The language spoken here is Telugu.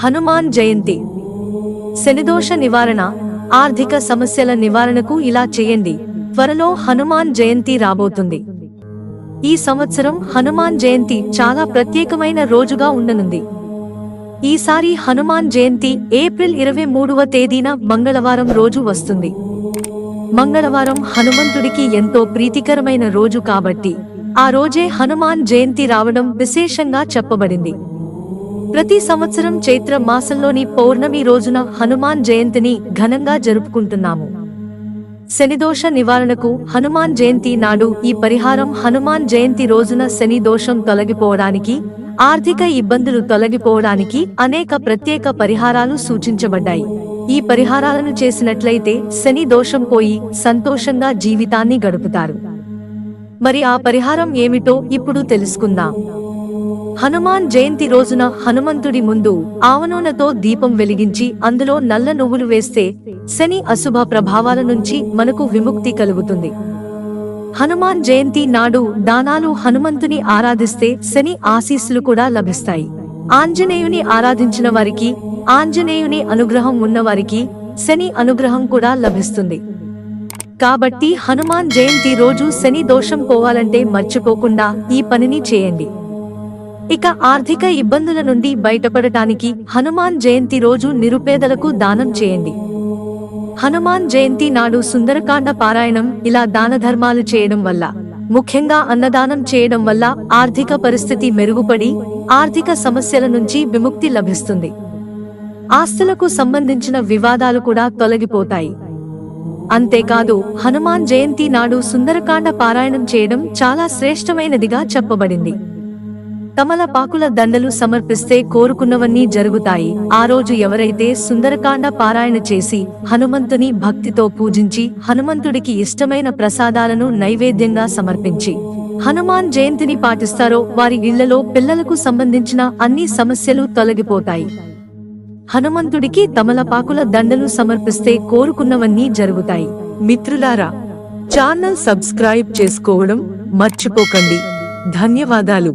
హనుమాన్ జయంతి. శనిదోష నివారణ ఆర్థిక సమస్యల నివారణకు ఇలా చేయండి. త్వరలో హనుమాన్ జయంతి రాబోతుంది. ఈ సంవత్సరం హనుమాన్ జయంతి చాలా ప్రత్యేకమైన రోజుగా ఉండనుంది. ఈసారి హనుమాన్ జయంతి ఏప్రిల్ ఇరవై మూడవ తేదీన మంగళవారం రోజు వస్తుంది. మంగళవారం హనుమంతుడికి ఎంతో ప్రీతికరమైన రోజు కాబట్టి ఆ రోజే హనుమాన్ జయంతి రావడం విశేషంగా చెప్పబడింది. ప్రతి సంవత్సరం చైత్ర మాసంలోని పౌర్ణమి రోజున హనుమాన్ జయంతిని ఘనంగా జరుపుకుంటున్నాము. శనిదోష నివారణకు హనుమాన్ జయంతి నాడు ఈ పరిహారం హనుమాన్ జయంతి రోజున శని దోషం తొలగిపోవడానికి ఆర్థిక ఇబ్బందులు తొలగిపోవడానికి అనేక ప్రత్యేక పరిహారాలు సూచించబడ్డాయి. ఈ పరిహారాలను చేసినట్లయితే శని దోషం పోయి సంతోషంగా జీవితాన్ని గడుపుతారు. మరి ఆ పరిహారం ఏమిటో ఇప్పుడు తెలుసుకుందాం. హనుమాన్ జయంతి రోజున హనుమంతుడి ముందు ఆవనూనతో దీపం వెలిగించి అందులో నల్ల నువ్వులు వేస్తే శని అశుభ ప్రభావాల నుంచి మనకు విముక్తి కలుగుతుంది. హనుమాన్ జయంతి నాడు దానాలు హనుమంతుని ఆరాధిస్తే శని ఆశీస్సులు కూడా లభిస్తాయి. ఆంజనేయుని ఆరాధించిన వారికి ఆంజనేయుని అనుగ్రహం ఉన్నవారికి శని అనుగ్రహం కూడా లభిస్తుంది. కాబట్టి హనుమాన్ జయంతి రోజు శని దోషం పోవాలంటే మర్చిపోకుండా ఈ పనిని చేయండి. ఇక ఆర్థిక ఇబ్బందుల నుండి బయటపడటానికి హనుమాన్ జయంతి రోజు నిరుపేదలకు దానం చేయండి. హనుమాన్ జయంతి నాడు సుందరకాండ పారాయణం ఇలా దాన ధర్మాలు చేయడం వల్ల ముఖ్యంగా అన్నదానం చేయడం వల్ల ఆర్థిక పరిస్థితి మెరుగుపడి ఆర్థిక సమస్యల నుంచి విముక్తి లభిస్తుంది. ఆస్తులకు సంబంధించిన వివాదాలు కూడా తొలగిపోతాయి. అంతేకాదు హనుమాన్ జయంతి నాడు సుందరకాండ పారాయణం చేయడం చాలా శ్రేష్టమైనదిగా చెప్పబడింది. తమలపాకుల దండలు సమర్పిస్తే కోరుకున్నవన్నీ జరుగుతాయి. ఆ రోజు ఎవరైతే సుందరకాండ పారాయణ చేసి హనుమంతుని భక్తితో పూజించి హనుమంతుడికి ఇష్టమైన ప్రసాదాలను నైవేద్యంగా సమర్పించి హనుమాన్ జయంతిని పాటిస్తారో వారి ఇళ్ళలో పిల్లలకు సంబంధించిన అన్ని సమస్యలు తొలగిపోతాయి. హనుమంతుడికి తమలపాకుల దండలు సమర్పిస్తే కోరుకున్నవన్నీ జరుగుతాయి. మిత్రులారా ఛానల్ సబ్స్క్రైబ్ చేసుకోవడం మర్చిపోకండి. ధన్యవాదాలు.